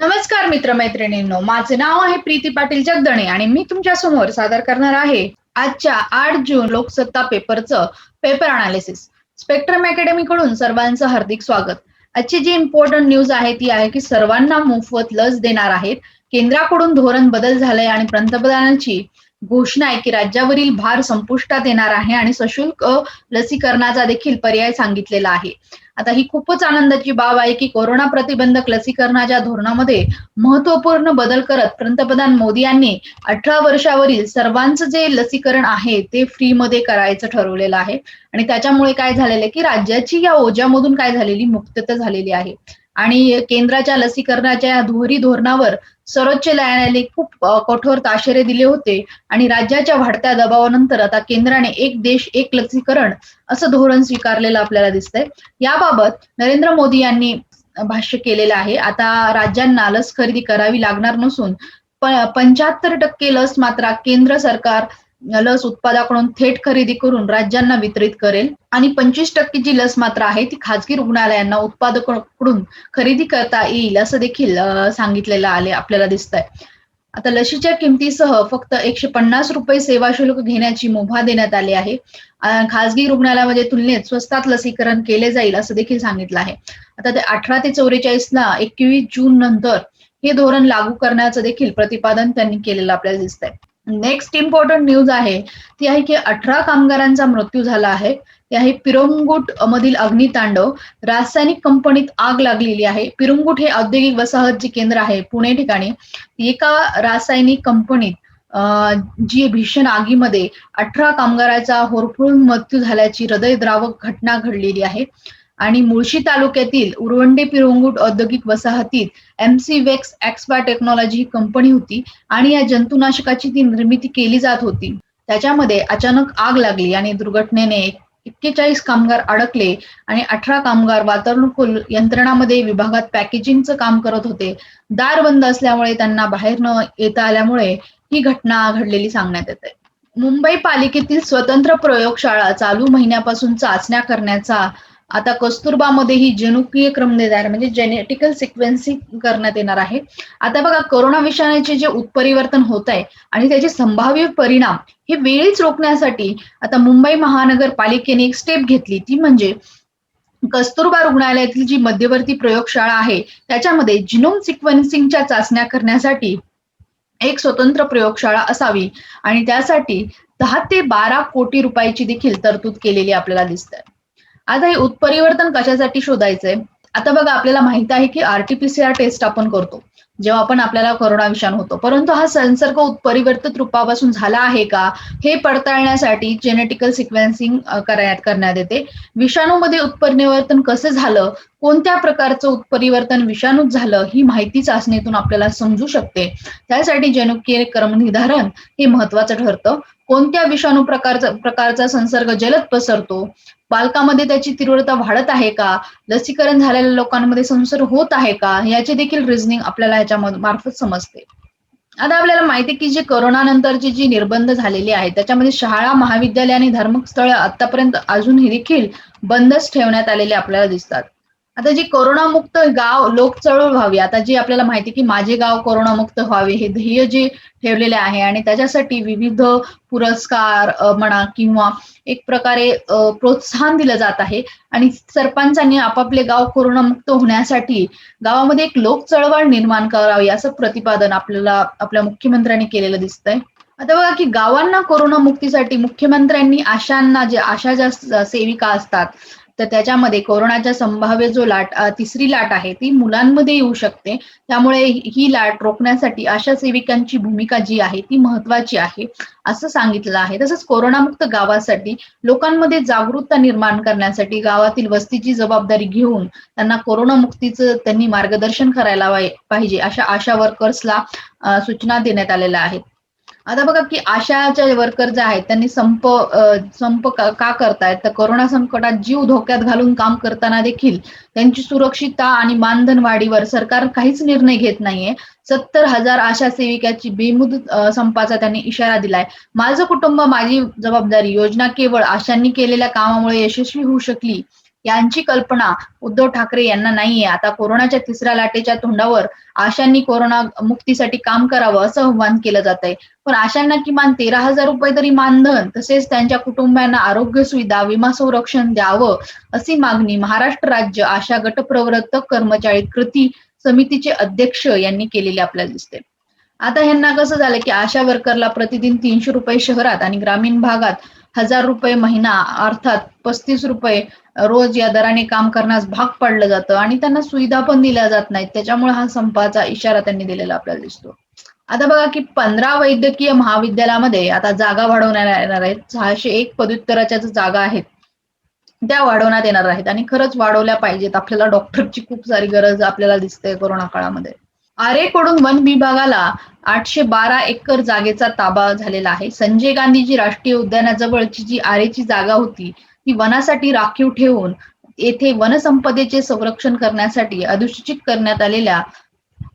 नमस्कार मित्रमैत्रिणींनो माझं नाव आहे प्रीती पाटील जगदणे आणि मी तुमच्यासमोर सादर करणार आहे आजच्या आठ जून लोकसत्ता पेपरचं पेपर अनालिसिस स्पेक्ट्रम अकॅडमी कडून सर्वांचं हार्दिक स्वागत. आजची जी इम्पॉर्टंट न्यूज आहे ती आहे की सर्वांना मोफत लस देणार आहेत. केंद्राकडून धोरण बदल झालंय आणि पंतप्रधानांची घोषणा आहे की राज्यावरील भार संपुष्टात येणार आहे आणि सशुल्क लसीकरणाचा देखील पर्याय सांगितलेला आहे. आता ही खूपच आनंदाची बाब आहे की कोरोना प्रतिबंधक लसीकरणाच्या धोरणामध्ये महत्त्वपूर्ण बदल करत पंतप्रधान मोदी यांनी अठरा वर्षावरील सर्वांचं जे लसीकरण आहे ते फ्रीमध्ये करायचं ठरवलेलं आहे. आणि त्याच्यामुळे काय झालेलं आहे की राज्याची या ओझ्यामधून काय झालेली मुक्तता झालेली आहे. आणि केंद्राच्या लसीकरणाच्या दुहेरी धोरणावर सर्वोच्च न्यायालयाने खूप कठोर ताशेरे दिले होते आणि राज्याच्या वाढत्या दबावानंतर आता केंद्राने एक देश एक लसीकरण असं धोरण स्वीकारलेलं आपल्याला दिसतंय. याबाबत नरेंद्र मोदी यांनी भाष्य केलेलं आहे. आता राज्यांना लस खरेदी करावी लागणार नसून पंच्याहत्तर टक्के लस मात्र केंद्र सरकार लस उत्पादकाकडून थेट खरेदी करून राज्यांना वितरित करेल आणि पंचवीस टक्के जी लस मात्र आहे ती खाजगी रुग्णालयांना उत्पादकाकडून खरेदी करता येईल असं देखील सांगितलेलं आले आपल्याला दिसत आहे आता लशीच्या किमतीसह फक्त एकशे पन्नास रुपये सेवा शुल्क घेण्याची मुभा देण्यात आली आहे. खाजगी रुग्णालयामध्ये तुलनेत स्वस्तात लसीकरण केले जाईल असं देखील सांगितलं आहे. आता ते अठरा ते चौवेचाळीसला एकवीस जून नंतर हे धोरण लागू करण्याचं देखील प्रतिपादन त्यांनी केलेलं आपल्याला दिसत आहे नेक्स्ट इम्पॉर्टंट न्यूज आहे. ती आहे की अठरा कामगारांचा मृत्यू झाला आहे. ती आहे पिरंगुट मधील अग्नितांडव रासायनिक कंपनीत आग लागलेली आहे. पिरंगुट हे औद्योगिक वसाहत जे केंद्र आहे पुणे ठिकाणी. एका रासायनिक कंपनीत जी भीषण आगीमध्ये अठरा कामगाराचा होरफळून मृत्यू झाल्याची हृदयद्रावक घटना घडलेली आहे. आणि मुळशी तालुक्यातील उरवंडे पिरंगुट औद्योगिक वसाहतीत एमसी वेक्स एक्सपा टेक्नॉलॉजी ही कंपनी होती आणि या जंतुनाशकाची ती निर्मिती केली जात होती. त्याच्यामध्ये अचानक आग लागली आणि दुर्घटनेने एक्केचाळीस कामगार अडकले आणि अठरा कामगार वातानुकूल यंत्रणामध्ये विभागात पॅकेजिंगचं काम करत होते. दार बंद असल्यामुळे त्यांना बाहेर न येता आल्यामुळे ही घटना घडलेली सांगण्यात येते. मुंबई पालिकेतील स्वतंत्र प्रयोगशाळा चालू महिन्यापासून चाचण्या करण्याचा आता कस्तुरबामध्ये ही जनुकीय क्रम देणार म्हणजे जेनेटिकल सिक्वेन्सिंग करण्यात येणार आहे. आता बघा कोरोना विषाणूचे जे उत्परिवर्तन होत आहे आणि त्याचे संभाव्य परिणाम हे वेळीच रोखण्यासाठी आता मुंबई महानगरपालिकेने एक स्टेप घेतली. ती म्हणजे कस्तुरबा रुग्णालयातील जी मध्यवर्ती प्रयोगशाळा आहे त्याच्यामध्ये जिनोम सिक्वेन्सिंगच्या चाचण्या करण्यासाठी एक स्वतंत्र प्रयोगशाळा असावी. आणि त्यासाठी दहा ते बारा कोटी रुपयाची देखील तरतूद केलेली आपल्याला दिसत आहे आता हे उत्परिवर्तन कशासाठी शोधायचंय? आता बघा आपल्याला माहीत आहे की आरटीपीसीआर टेस्ट आपण करतो जेव्हा आपण आपल्याला कोरोना विषाणू होतो. परंतु हा संसर्ग उत्परिवर्तित रूपापासून झाला आहे का हे पडताळण्यासाठी जेनेटिकल सिक्वेन्सिंग करण्यात करण्यात येते. विषाणूमध्ये उत्परिवर्तन कसं झालं कोणत्या प्रकारचं उत्परिवर्तन विषाणूत झालं ही माहिती चाचणीतून आपल्याला समजू शकते. त्यासाठी जनुकीय क्रमनिर्धारण हे महत्वाचं ठरतं. कोणत्या विषाणू प्रकारचा प्रकारचा संसर्ग जलद पसरतो? बालकामध्ये त्याची तीव्रता वाढत आहे का? लसीकरण झालेल्या लोकांमध्ये संसर्ग होत आहे का? याचे देखील रिझनिंग आपल्याला ह्याच्या मार्फत समजते. आता आपल्याला माहिती की जे करोनानंतरचे जी निर्बंध झालेले आहेत त्याच्यामध्ये शाळा महाविद्यालय आणि धार्मिक स्थळ आतापर्यंत अजूनही देखील बंदच ठेवण्यात आलेले आपल्याला दिसतात. आता जी कोरोनामुक्त गाव लोक चळवळ व्हावी आता जी आपल्याला माहिती की माझे गाव कोरोनामुक्त व्हावे हे ध्येय जे ठेवलेले आहे आणि त्याच्यासाठी विविध पुरस्कार म्हणा किंवा एक प्रकारे प्रोत्साहन दिलं जात आहे. आणि सरपंचांनी आपापले गाव कोरोनामुक्त होण्यासाठी गावामध्ये एक लोक चळवळ निर्माण करावी असं प्रतिपादन आपल्याला आपल्या मुख्यमंत्र्यांनी केलेलं दिसतंय. आता बघा की गावांना कोरोना मुक्तीसाठी मुख्यमंत्र्यांनी आशांना जे आशा ज्या सेविका असतात तर त्याच्यामध्ये कोरोनाच्या संभाव्य जो लाट तिसरी लाट आहे ती मुलांमध्ये येऊ शकते. त्यामुळे ही लाट रोखण्यासाठी आशा सेविकांची भूमिका जी आहे ती महत्वाची आहे असं सांगितलं आहे. तसंच कोरोनामुक्त गावासाठी लोकांमध्ये जागरूकता निर्माण करण्यासाठी गावातील वस्तीची जबाबदारी घेऊन त्यांना कोरोना मुक्तीचं त्यांनी मार्गदर्शन करायला पाहिजे अशा आशा वर्कर्सला सूचना देण्यात आलेल्या आहेत. आता बघा की आशाच्या वर्कर जे आहेत त्यांनी संप संप का करतायत? तर कोरोना संकटात जीव धोक्यात घालून काम करताना देखील त्यांची सुरक्षितता आणि मानधन वाढीवर सरकार काहीच निर्णय घेत नाहीये. सत्तर हजार आशा सेविकाची बेमुदत संपाचा त्यांनी इशारा दिलाय. माझं कुटुंब माझी जबाबदारी योजना केवळ आशांनी केलेल्या कामामुळे यशस्वी होऊ शकली. यांची कल्पना उद्धव ठाकरे यांना नाहीये. आता कोरोनाच्या तिसऱ्या लाटेच्या तोंडावर आशांनी कोरोना मुक्तीसाठी काम करावं असं आव्हान केलं जात आहे पण आशांना किमान तेरा हजार रुपये तरी मानधन तसेच त्यांच्या कुटुंबियांना आरोग्य सुविधा विमा संरक्षण द्यावं अशी मागणी महाराष्ट्र राज्य आशा गटप्रवर्तक कर्मचारी कृती समितीचे अध्यक्ष यांनी केलेली आपल्याला दिसते. आता ह्यांना कसं झालं की आशा वर्करला प्रतिदिन तीनशे रुपये शहरात आणि ग्रामीण भागात हजार रुपये महिना अर्थात पस्तीस रुपये रोज या दराने काम करण्यास भाग पाडलं जातं आणि त्यांना सुविधा पण दिल्या जात नाहीत. त्याच्यामुळे हा संपाचा इशारा त्यांनी दिलेला आपल्याला दिसतो. आता बघा की पंधरा वैद्यकीय महाविद्यालयामध्ये आता जागा वाढवण्यात येणार आहेत. सहाशे एक पदव्युत्तराच्या ज्या जागा आहेत त्या वाढवण्यात येणार आहेत आणि खरंच वाढवल्या पाहिजेत. आपल्याला डॉक्टरची खूप सारी गरज आपल्याला दिसते कोरोना काळामध्ये. आरेकडून वन विभागाला आठशे बारा एकर जागेचा ताबा झालेला आहे. संजय गांधीजी राष्ट्रीय उद्यानाजवळची जी आरेची जागा होती ती वनासाठी राखीव ठेवून येथे वनसंपदेचे संरक्षण करण्यासाठी अधिसूचित करण्यात आलेल्या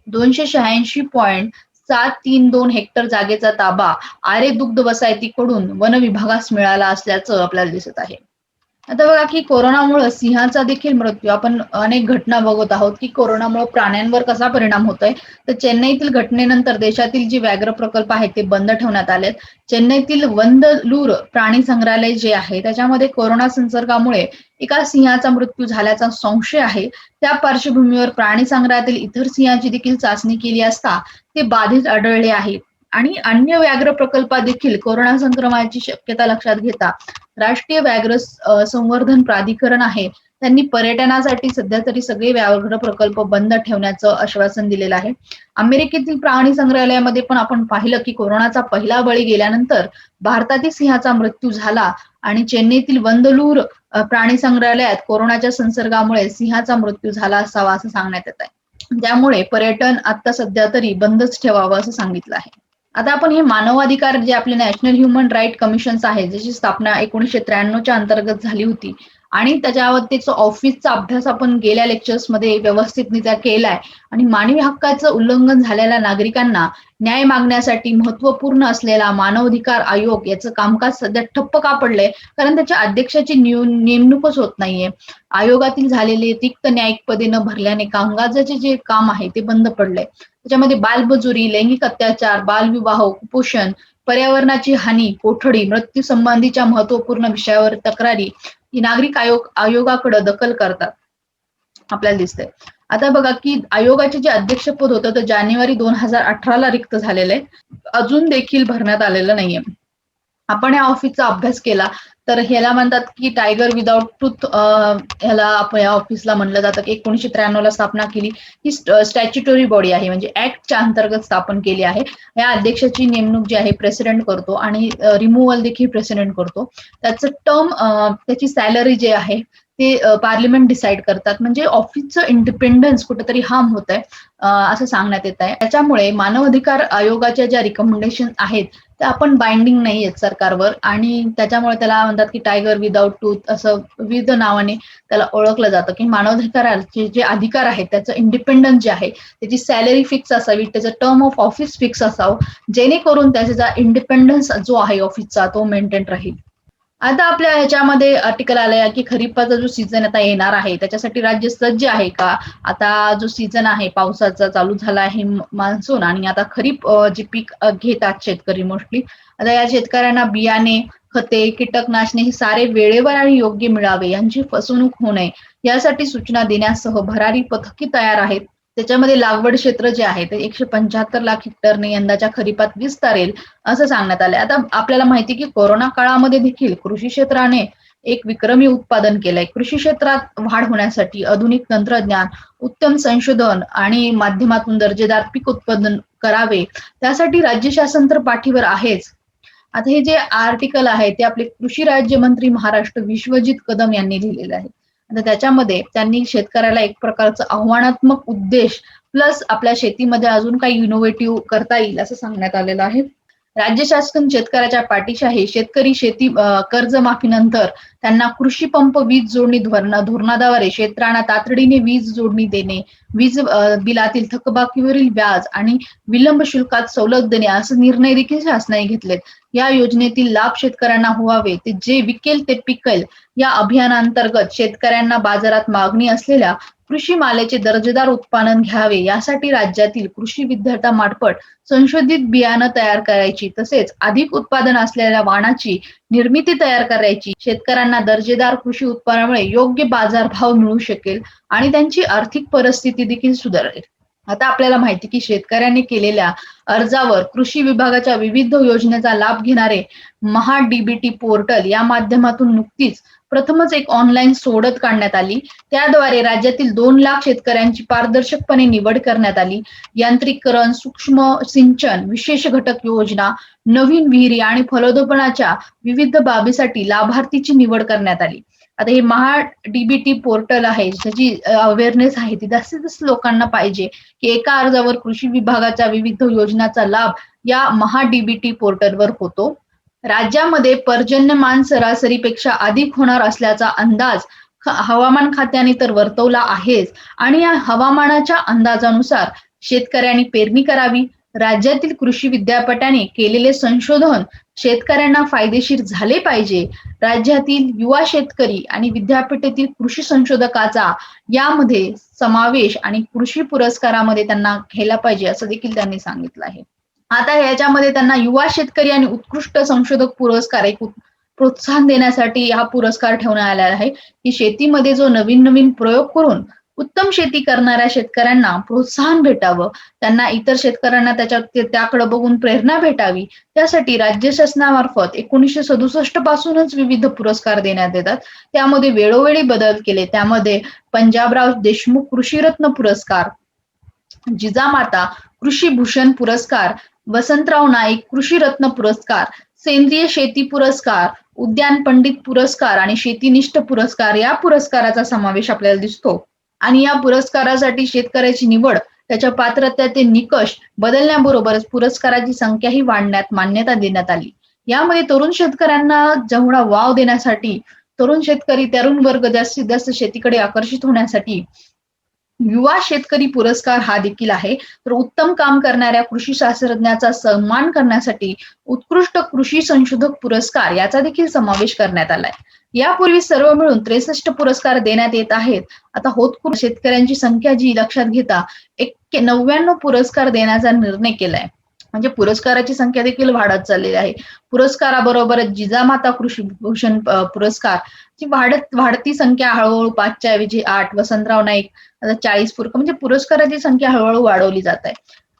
दोनशे शहाऐंशी पॉइंट सात तीन दोन हेक्टर जागेचा ताबा आरे दुग्ध वसाहतीकडून वन विभागास मिळाला असल्याचं आपल्याला दिसत आहे. आता बघा की कोरोनामुळे सिंहाचा देखील मृत्यू आपण अनेक घटना बघत आहोत की कोरोनामुळे प्राण्यांवर कसा परिणाम होतोय? तर चेन्नईतील घटनेनंतर देशातील जे व्याघ्र प्रकल्प आहेत ते बंद ठेवण्यात आलेत. चेन्नईतील वंदलूर प्राणी संग्रहालय जे आहे त्याच्यामध्ये कोरोना संसर्गामुळे एका सिंहाचा मृत्यू झाल्याचा संशय आहे. त्या पार्श्वभूमीवर प्राणी संग्रहातील इतर सिंहाची देखील चाचणी केली असता ते बाधित आढळले आहेत आणि अन्य व्याघ्र प्रकल्पात देखील कोरोना संक्रमणाची शक्यता लक्षात घेता राष्ट्रीय व्याघ्र संवर्धन प्राधिकरण आहे. त्यांनी पर्यटनासाठी सध्या तरी सगळे व्याघ्र प्रकल्प बंद ठेवण्याचं आश्वासन दिलेलं आहे. अमेरिकेतील प्राणी संग्रहालयामध्ये पण आपण पाहिलं की कोरोनाचा पहिला बळी गेल्यानंतर भारतातील सिंहाचा मृत्यू झाला आणि चेन्नईतील वंदलूर प्राणी संग्रहालयात कोरोनाच्या संसर्गामुळे सिंहाचा मृत्यू झाला असावा असं सांगण्यात येत आहे त्यामुळे पर्यटन आता सध्या तरी बंदच ठेवावं असं सांगितलं आहे. आता आपण हे मानवाधिकार जे आपले नॅशनल ह्युमन राईट कमिशन्स आहेत ज्याची स्थापना एकोणीशे त्र्याण्णवच्या अंतर्गत झाली होती आणि त्याच्यावरतीच ऑफिसचा अभ्यास आपण गेल्या लेक्चर्समध्ये व्यवस्थितरित्या केलाय आणि मानवी हक्काचं उल्लंघन झालेल्या नागरिकांना न्याय मागण्यासाठी महत्त्वपूर्ण असलेला मानवाधिकार आयोग याचं कामकाज सध्या ठप्प का पडलंय? कारण त्याच्या अध्यक्षाची नेमणूकच होत नाहीये. आयोगातील झालेले रिक्त न्यायिक पदे न भरल्याने कामकाजाचे जे काम आहे ते बंद पडलंय. त्याच्यामध्ये बालमजुरी लैंगिक अत्याचार बालविवाह कुपोषण पर्यावरणाची हानी कोठडी मृत्यू संबंधीच्या महत्त्वपूर्ण विषयावर तक्रारी ही नागरिक आयोग आयोगाकडे दखल करतात. आपल्याला दिसतंय. आता बघा की आयोगाचे जे अध्यक्षपद होतं तर जानेवारी दोन हजार अठराला रिक्त झालेलं आहे. अजून देखील भरण्यात आलेलं नाहीये. आपण या ऑफिसचा अभ्यास केला तर ह्याला म्हणतात की टायगर विदाउट ट्रूथ ह्याला आपण या ऑफिसला म्हणलं जातं की एकोणीशे त्र्याण्णव ला स्थापना केली. ही स्टॅच्युटरी बॉडी आहे म्हणजे ऍक्टच्या अंतर्गत स्थापन केली आहे. या अध्यक्षाची नेमणूक जी आहे प्रेसिडेंट करतो आणि रिमूव्हल देखील प्रेसिडेंट करतो. त्याचं टर्म त्याची सॅलरी जे आहे ते पार्लिमेंट डिसाईड करतात. म्हणजे ऑफिसचं इंडिपेंडन्स कुठेतरी हार्म होत आहे असं सांगण्यात येत आहे त्याच्यामुळे मानव अधिकार आयोगाच्या ज्या रिकमेंडेशन आहेत त्या आपण बाइंडिंग नाही आहेत सरकारवर. आणि त्याच्यामुळे त्याला म्हणतात की टायगर विदाउट टूथ असं विविध नावाने त्याला ओळखलं जातं की मानवाधिकाराचे जे अधिकार आहेत त्याचं इंडिपेंडन्स जे आहे त्याची सॅलरी फिक्स असावी त्याचं टर्म ऑफ ऑफिस फिक्स असावं जेणेकरून त्याचा इंडिपेंडन्स जो आहे ऑफिसचा तो मेंटेन राहील. आता आपल्या ह्याच्यामध्ये आर्टिकल आलंय की खरीपाचा जो सीझन आता येणार आहे त्याच्यासाठी राज्य सज्ज आहे का? आता जो सीझन आहे पावसाचा चालू झाला आहे मान्सून आणि आता खरीप जे पीक घेतात शेतकरी मोस्टली आता या शेतकऱ्यांना बियाणे खते कीटकनाशने हे सारे वेळेवर आणि योग्य मिळावे यांची फसवणूक होऊ नये. यासाठी सूचना देण्यासह भरारी पथकी तयार आहेत. त्याच्यामध्ये लागवड क्षेत्र जे आहे ते एकशे पंच्याहत्तर लाख हेक्टरने यंदाच्या खरीपात विस्तारेल असं सांगण्यात आलंय. आता आपल्याला माहिती की कोरोना काळामध्ये देखील कृषी क्षेत्राने एक विक्रमी उत्पादन केलंय. कृषी क्षेत्रात वाढ होण्यासाठी आधुनिक तंत्रज्ञान उत्तम संशोधन आणि माध्यमातून दर्जेदार पीक उत्पादन करावे त्यासाठी राज्य शासन तर पाठीवर आहेच. आता हे जे आर्टिकल आहे ते आपले कृषी राज्यमंत्री महाराष्ट्र विश्वजित कदम यांनी लिहिलेले आहे. आता त्याच्यामध्ये त्यांनी शेतकऱ्याला एक प्रकारचं आव्हानात्मक उद्देश प्लस आपल्या शेतीमध्ये अजून काही इनोव्हेटिव्ह करता येईल असं सांगण्यात आलेलं आहे. राज्य शासन शेतकऱ्याच्या पाठीशी आहे शेतकरी शेती कर्जमाफीनंतर त्यांना कृषी पंप वीज जोडणी धोरणा धोरणाद्वारे क्षेत्रांना तातडीने वीज जोडणी देणे वीज बिलातील थकबाकीवरील व्याज आणि विलंब शुल्कात सवलत देणे असे निर्णय देखील शासनाने घेतलेत. या योजनेतील लाभ शेतकऱ्यांना व्हावे ते जे विकेल ते पिकेल. या अभियानांतर्गत शेतकऱ्यांना बाजारात मागणी असलेल्या कृषी मालाचे दर्जेदार उत्पादन घ्यावे यासाठी राज्यातील कृषी विद्यार्थ्यांमार्फत संशोधित बियाणं तयार करायची तसेच अधिक उत्पादन असलेल्या वाणाची निर्मिती तयार करायची. शेतकऱ्यांना दर्जेदार कृषी उत्पादनामुळे योग्य बाजारभाव मिळू शकेल आणि त्यांची आर्थिक परिस्थिती देखील सुधारेल. आता आपल्याला माहिती की शेतकऱ्यांनी केलेल्या अर्जावर कृषी विभागाच्या विविध योजनेचा लाभ घेणारे महा डीबीटी पोर्टल या माध्यमातून नुकतीच प्रथमच एक ऑनलाईन सोडत काढण्यात आली. त्याद्वारे राज्यातील दोन लाख शेतकऱ्यांची पारदर्शकपणे निवड करण्यात आली. यांत्रिकरण सूक्ष्म सिंचन विशेष घटक योजना नवीन विहिरी आणि फलोदोपनाच्या विविध बाबीसाठी लाभार्थीची निवड करण्यात आली. आता हे महा डीबीटी पोर्टल आहे ज्याची अवेअरनेस आहे ती जास्तीत जास्त लोकांना पाहिजे की एका अर्जावर कृषी विभागाच्या विविध योजनाचा लाभ या महा डीबीटी पोर्टलवर होतो. राज्यामध्ये पर्जन्यमान सरासरीपेक्षा अधिक होणार असल्याचा अंदाज हवामान खात्याने तर वर्तवला आहेच. आणि या हवामानाच्या अंदाजानुसार शेतकऱ्यांनी पेरणी करावी. राज्यातील कृषी विद्यापीठाने केलेले संशोधन शेतकऱ्यांना फायदेशीर झाले पाहिजे. राज्यातील युवा शेतकरी आणि विद्यापीठातील कृषी संशोधकाचा यामध्ये समावेश आणि कृषी पुरस्कारामध्ये त्यांना घ्यायला पाहिजे असं देखील त्यांनी सांगितलं आहे. आता ह्याच्यामध्ये त्यांना युवा शेतकरी आणि उत्कृष्ट संशोधक पुरस्कार एक प्रोत्साहन देण्यासाठी हा पुरस्कार ठेवण्यात आलेला आहे. की शेतीमध्ये जो नवीन नवीन प्रयोग करून उत्तम शेती करणाऱ्या शेतकऱ्यांना प्रोत्साहन भेटावं त्यांना इतर शेतकऱ्यांना त्याच्या त्याकडे बघून प्रेरणा भेटावी त्यासाठी राज्य शासनामार्फत एकोणीसशे सदुसष्ट पासूनच विविध पुरस्कार देण्यात येतात. त्यामध्ये वेळोवेळी बदल केले. त्यामध्ये पंजाबराव देशमुख कृषीरत्न पुरस्कार जिजामाता कृषी भूषण पुरस्कार वसंतराव नाईक कृषी रत्न पुरस्कार सेंद्रिय शेती पुरस्कार उद्यान पंडित पुरस्कार आणि शेतीनिष्ठ पुरस्कार या पुरस्काराचा समावेश आपल्याला दिसतो. आणि या पुरस्कारासाठी शेतकऱ्याची निवड त्याच्या पात्रतेचे निकष बदलण्याबरोबरच पुरस्काराची संख्याही वाढण्यात मान्यता देण्यात आली. यामध्ये तरुण शेतकऱ्यांना जेवढा वाव देण्यासाठी तरुण शेतकरी तरुण वर्ग जास्तीत जास्त शेतीकडे आकर्षित होण्यासाठी युवा शेतकरी पुरस्कार हा देखील आहे. तर उत्तम काम करणाऱ्या कृषी शास्त्रज्ञाचा सन्मान करण्यासाठी उत्कृष्ट कृषी संशोधक पुरस्कार याचा देखील समावेश करण्यात आलाय. यापूर्वी सर्व मिळून त्रेसष्ट पुरस्कार देण्यात येत आहेत. आता होतकूर शेतकऱ्यांची संख्या जी लक्षात घेता एक नव्याण्णव पुरस्कार देण्याचा निर्णय केलाय. म्हणजे पुरस्काराची संख्या देखील वाढत चाललेली आहे. पुरस्काराबरोबरच जिजामाता कृषी भूषण पुरस्कार जी वाढत वाढती संख्या हळूहळू पाचच्या ऐवजी आठ वसंतराव नाईक आता चाळीस पुरक म्हणजे पुरस्काराची संख्या हळूहळू वाढवली जात आहे.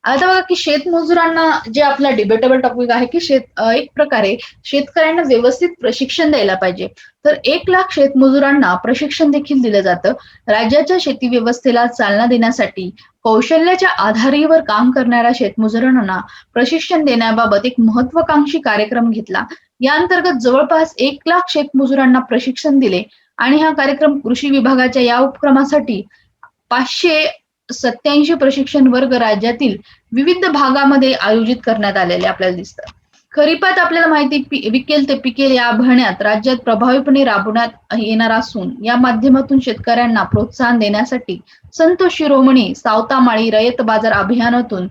आता बघा की शेतमजुरांना जे आपला डिबेटेबल टॉपिक आहे की शेत एक प्रकारे शेतकऱ्यांना व्यवस्थित प्रशिक्षण द्यायला पाहिजे. तर एक लाख शेतमजुरांना प्रशिक्षण देखील दिलं जातं. राज्याच्या शेती व्यवस्थेला चालना देण्यासाठी कौशल्याच्या आधारीवर काम करणाऱ्या शेतमजुरांना प्रशिक्षण देण्याबाबत एक महत्वाकांक्षी कार्यक्रम घेतला. या अंतर्गत जवळपास एक लाख शेतमजुरांना प्रशिक्षण दिले. आणि हा कार्यक्रम कृषी विभागाच्या या उपक्रमासाठी पाचशे सत्याऐंशी प्रशिक्षण वर्ग राज्यातील विविध भागामध्ये आयोजित करण्यात आलेले आपल्याला दिसतात. खरीपात आपल्याला माहिती विकेल ते पिकेल या अभियानात राज्यात प्रभावीपणे राबवण्यात येणार असून या माध्यमातून शेतकऱ्यांना प्रोत्साहन देण्यासाठी संत शिरोमणी सावतामाळी रयत बाजार अभियानातून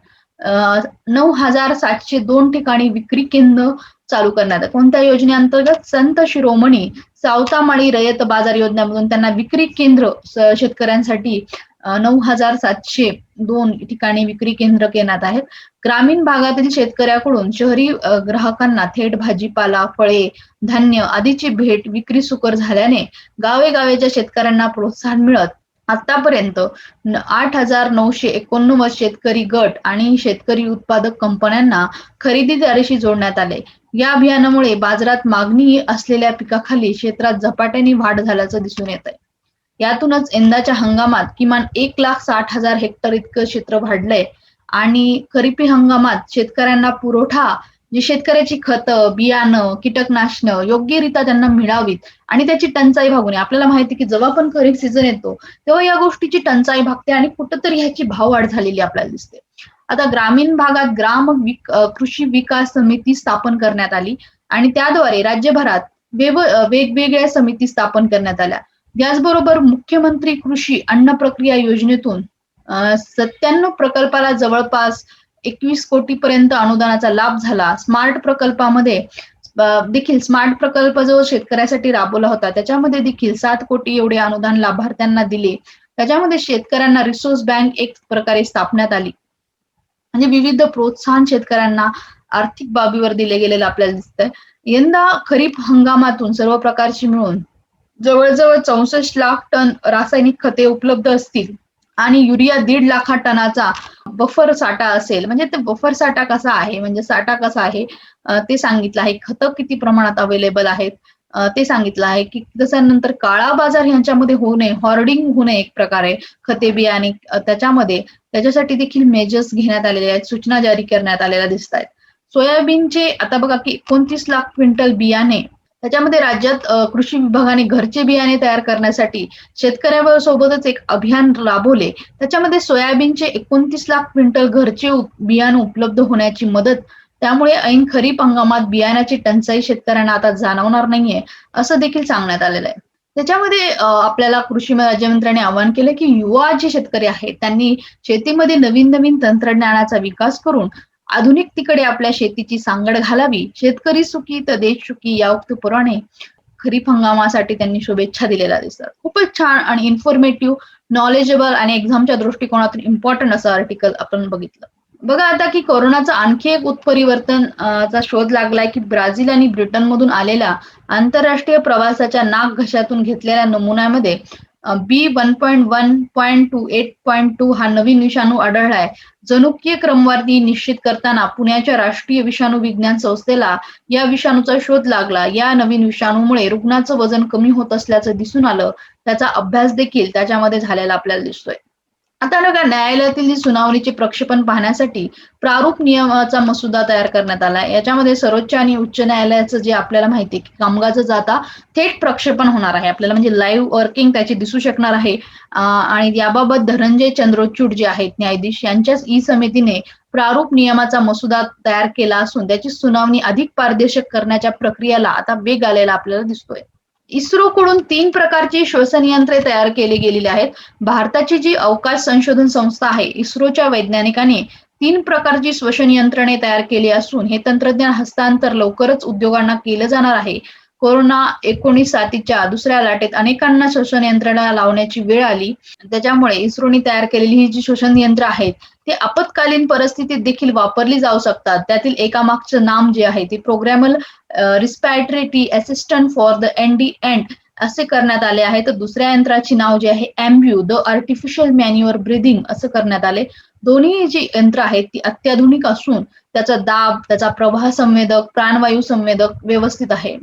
नऊ हजार सातशे दोन ठिकाणी विक्री केंद्र चालू करण्यात कोणत्या योजनेअंतर्गत? संत शिरोमणी सावतामाळी रयत बाजार योजनेमधून त्यांना विक्री केंद्र शेतकऱ्यांसाठी नऊ हजार सातशे दोन ठिकाणी विक्री केंद्र घेण्यात आहेत. ग्रामीण भागातील शेतकऱ्याकडून शहरी ग्राहकांना थेट भाजीपाला फळे धान्य आदीची भेट विक्री सुकर झाल्याने गावेगावेच्या शेतकऱ्यांना प्रोत्साहन मिळत. आतापर्यंत आठ हजार नऊशे एकोणनव्वद शेतकरी गट आणि शेतकरी उत्पादक कंपन्यांना खरेदीदारीशी जोडण्यात आले. या अभियानामुळे बाजारात मागणी असलेल्या पिकाखाली क्षेत्रात झपाट्याने वाढ झाल्याचं दिसून येत आहे यातूनच यंदाच्या हंगामात किमान एक लाख साठ हजार हेक्टर इतकं क्षेत्र वाढलंय. आणि खरीपी हंगामात शेतकऱ्यांना पुरवठा जी शेतकऱ्याची खतं बियाणं कीटकनाशनं योग्यरित्या त्यांना मिळावीत आणि त्याची टंचाई भागू नये आपल्याला माहिती की जेव्हा पण खरीप सीझन येतो तेव्हा या गोष्टीची टंचाई भागते आणि कुठंतरी ह्याची भाववाढ झालेली आपल्याला दिसते. आता ग्रामीण भागात ग्राम विक कृषी विकास समिती स्थापन करण्यात आली आणि त्याद्वारे राज्यभरात वेव वेगवेगळ्या समिती स्थापन करण्यात आल्या. याचबरोबर मुख्यमंत्री कृषी अन्न प्रक्रिया योजनेतून सत्त्याण्णव प्रकल्पाला जवळपास एकवीस कोटी पर्यंत अनुदानाचा लाभ झाला. स्मार्ट प्रकल्पामध्ये देखील स्मार्ट प्रकल्प जो शेतकऱ्यासाठी राबवला होता त्याच्यामध्ये देखील सात कोटी एवढे अनुदान लाभार्थ्यांना दिले. त्याच्यामध्ये शेतकऱ्यांना रिसोर्स बँक एक प्रकारे स्थापण्यात आली. म्हणजे विविध प्रोत्साहन शेतकऱ्यांना आर्थिक बाबीवर दिले गेलेलं आपल्याला दिसतंय. यंदा खरीप हंगामातून सर्व प्रकारची मिळून जवळजवळ चौसष्ट लाख टन रासायनिक खते उपलब्ध असतील आणि युरिया दीड लाखा टनाचा बफर साठा असेल म्हणजे ते बफर साठा कसा आहे म्हणजे साठा कसा आहे ते सांगितलं आहे. खतं किती प्रमाणात अवेलेबल आहेत? ते सांगितलं आहे की त्याच्यानंतर काळा बाजार यांच्यामध्ये होऊ नये हॉर्डिंग होऊ नये एक प्रकारे खते बियाणे त्याच्यामध्ये. त्याच्यासाठी देखील मेजर्स घेण्यात आलेले आहेत सूचना जारी करण्यात आलेल्या दिसत आहेत. सोयाबीनचे आता बघा की एकोणतीस लाख क्विंटल बियाणे त्याच्यामध्ये राज्यात कृषी विभागाने घरचे बियाणे तयार करण्यासाठी शेतकऱ्यासोबतच एक अभियान राबवले. त्याच्यामध्ये सोयाबीनचे एकोणतीस लाख क्विंटल घरचे बियाणे उपलब्ध होण्याची मदत त्यामुळे ऐन खरीप हंगामात बियाण्याची टंचाई शेतकऱ्यांना आता जाणवणार नाहीये असं देखील सांगण्यात आलेलं आहे. त्याच्यामध्ये आपल्याला कृषी राज्यमंत्र्यांनी आवाहन केलं की युवा जे शेतकरी आहेत त्यांनी शेतीमध्ये नवीन नवीन तंत्रज्ञानाचा विकास करून आधुनिकतेकडे आपल्या शेतीची सांगड घालावी शेतकरी सुखी तर देश सुखी या पुराणे खरीप हंगामासाठी त्यांनी शुभेच्छा दिलेल्या दिसतात. खूपच छान आणि इन्फॉर्मेटिव्ह नॉलेजेबल आणि एक्झामच्या दृष्टिकोनातून इम्पॉर्टंट असं आर्टिकल आपण बघितलं. बघा आता की कोरोनाचा आणखी एक उत्परिवर्तन चा शोध लागलाय की ब्राझील आणि ब्रिटन मधून आलेल्या आंतरराष्ट्रीय प्रवासाच्या नाक घशातून घेतलेल्या नमुन्यामध्ये B one point one point two eight point two हा नवीन विषाणू आढळलाय जनुकीय क्रमवारी निश्चित करताना पुण्याच्या राष्ट्रीय विषाणू विज्ञान संस्थेला या विषाणूचा शोध लागला. या नवीन विषाणूमुळे रुग्णाचं वजन कमी होत असल्याचं दिसून आलं. त्याचा अभ्यास देखील त्याच्यामध्ये झालेला आपल्याला दिसतोय. आता बघा न्यायालयातील सुनावणीचे प्रक्षेपण पाहण्यासाठी प्रारूप नियमाचा मसुदा तयार करण्यात आला याच्यामध्ये सर्वोच्च आणि उच्च न्यायालयाचं जे आपल्याला माहिती आहे की कामगाचं जाता थेट प्रक्षेपण होणार आहे. आपल्याला म्हणजे लाईव्ह वर्किंग त्याची दिसू शकणार आहे. आणि याबाबत धनंजय चंद्रोचूड जे आहेत न्यायाधीश यांच्याच ई समितीने प्रारूप नियमाचा मसुदा तयार केला असून त्याची सुनावणी अधिक पारदर्शक करण्याच्या प्रक्रियेला आता वेग आलेला आपल्याला दिसतोय. इस्रोकडून तीन प्रकारची श्वसन यंत्रे तयार केली गेलेली आहेत. भारताची जी अवकाश संशोधन संस्था आहे इस्रोच्या वैज्ञानिकांनी तीन प्रकारची श्वसन यंत्रणे तयार केली असून हे तंत्रज्ञान हस्तांतर लवकरच उद्योगांना केलं जाणार आहे. कोरोना एकोणीस साथीच्या दुसऱ्या लाटेत अनेकांना श्वसन यंत्रणा लावण्याची वेळ आली. त्याच्यामुळे इस्रोनी तयार केलेली ही जी श्वसन यंत्र आहेत ते आपत्कालीन परिस्थितीत देखील वापरली जाऊ शकतात. त्यातील एका मागचं नाम जे आहे ते प्रोग्रॅमल रिस्पॅटरेटी assistant for the N D end असे करण्यात आले आहे. तर दुसऱ्या यंत्राची नाव जे आहे Ambu the artificial manual breathing असं करण्यात आले. दोन्ही जी यंत्र आहेत ती अत्याधुनिक असून त्याचा दाब त्याचा प्रवाह संवेदक प्राणवायू संवेदक व्यवस्थित आहे.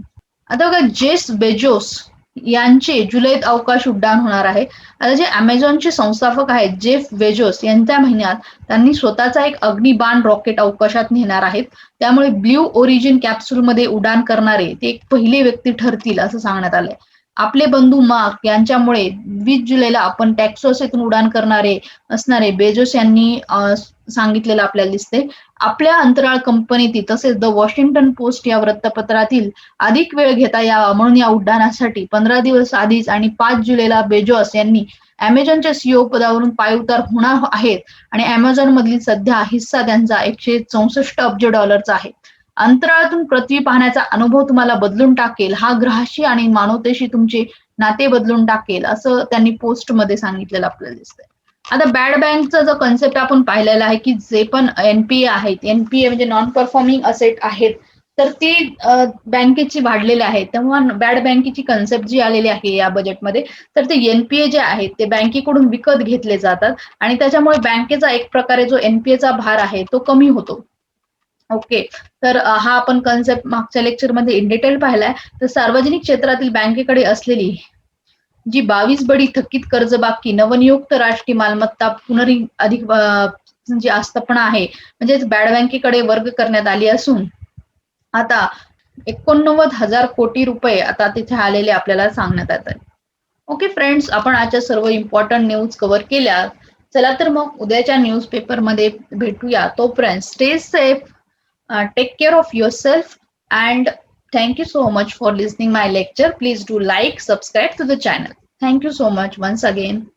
आता बघा जेस बेजोस यांचे जुलैत अवकाश उड्डाण होणार आहे. आता जे अमेझॉनचे संस्थापक आहेत जेफ बेजोस यांच्या महिन्यात त्यांनी स्वतःचा एक अग्निबाण रॉकेट अवकाशात नेणार आहेत. त्यामुळे ब्ल्यू ओरिजिन कॅप्सूलमध्ये उड्डाण करणारे ते एक पहिले व्यक्ती ठरतील असं सांगण्यात आलंय. आपले बंधू मार्क यांच्यामुळे वीस जुलैला आपण टॅक्सोस येथून उड्डाण करणारे असणारे बेजोस यांनी सांगितलेलं आपल्याला दिसते आपल्या अंतराळ कंपनीतील तसेच द वॉशिंग्टन पोस्ट या वृत्तपत्रातील अधिक वेळ घेता यावा म्हणून या उड्डाणासाठी पंधरा दिवस आधीच आणि पाच जुलैला बेजॉस यांनी अमेझॉनच्या सीओ पदावरून पायउतार होणार आहेत आणि अमेझॉन मधील सध्या हिस्सा त्यांचा एकशे चौसष्ट अब्ज डॉलरचा आहे. अंतराळातून पृथ्वी पाहण्याचा अनुभव तुम्हाला बदलून टाकेल. हा ग्रहाशी आणि मानवतेशी तुमचे नाते बदलून टाकेल असं त्यांनी पोस्टमध्ये सांगितलेलं आपल्याला दिसतंय. आता बॅड बँकचा जो कन्सेप्ट आपण पाहिलेला आहे की जे पण एनपीए आहेत एनपीए म्हणजे नॉन परफॉर्मिंग असेट आहेत तर ती बँकेची वाढलेले आहेत. तेव्हा बॅड बँकेची कन्सेप्ट जी आलेली आहे या बजेटमध्ये तर ते एनपीए जे आहेत ते बँकेकडून विकत घेतले जातात आणि त्याच्यामुळे बँकेचा एक प्रकारे जो एनपीएचा भार आहे तो कमी होतो. ओके तर हा आपण कन्सेप्ट मागच्या लेक्चरमध्ये इन डिटेल पाहिलाय. तर सार्वजनिक क्षेत्रातील बँकेकडे असलेली जी बावीस बडी थकीत कर्ज बाकी नवनियुक्त राष्ट्रीय मालमत्ता पुनरी अधिक जी आस्थापना आहे म्हणजेच बॅड बँकेकडे वर्ग करण्यात आली असून आता एकोणनव्वद हजार कोटी रुपये आता तिथे आलेले आपल्याला सांगण्यात येत आहे. ओके फ्रेंड्स आपण आजच्या सर्व इम्पॉर्टंट न्यूज कव्हर केल्या. चला तर मग उद्याच्या न्यूज पेपरमध्ये भेटूया. तोपर्यंत stay safe take care of yourself and Thank you so much for listening my lecture. Please do like, subscribe to the channel. Thank you so much once again.